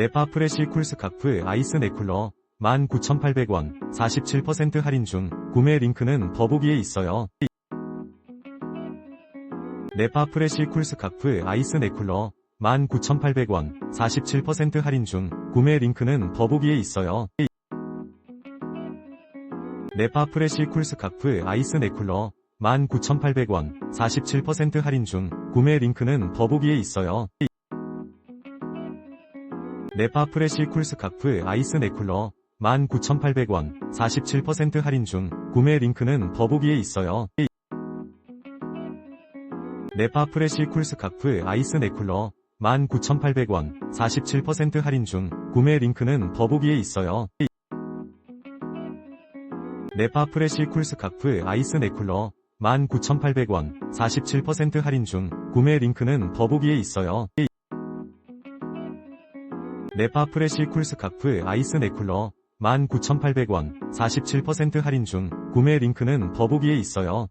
네파 프레시 쿨 스카프 아이스 네쿨러 19,800원 47% 할인 중 구매 링크는 더보기에 있어요. 네파 프레시 쿨 스카프 아이스 네쿨러 19,800원 47% 할인 중 구매 링크는 더보기에 있어요. 네파 프레시 쿨 스카프 아이스 네쿨러 19,800원 47% 할인 중 구매 링크는 더보기에 있어요. 네파 프레시 쿨 스카프 아이스 네쿨러 19,800원 47% 할인 중 구매 링크는 더보기에 있어요. 네파 프레시 쿨 스카프 아이스 네쿨러 19,800원 47% 할인 중 구매 링크는 더보기에 있어요. 네파 프레시 쿨 스카프 아이스 네쿨러 19,800원 47% 할인 중 구매 링크는 더보기에 있어요. 네파 프레시 쿨 스카프 아이스 네쿨러 19,800원 47% 할인 중 구매 링크는 더보기에 있어요.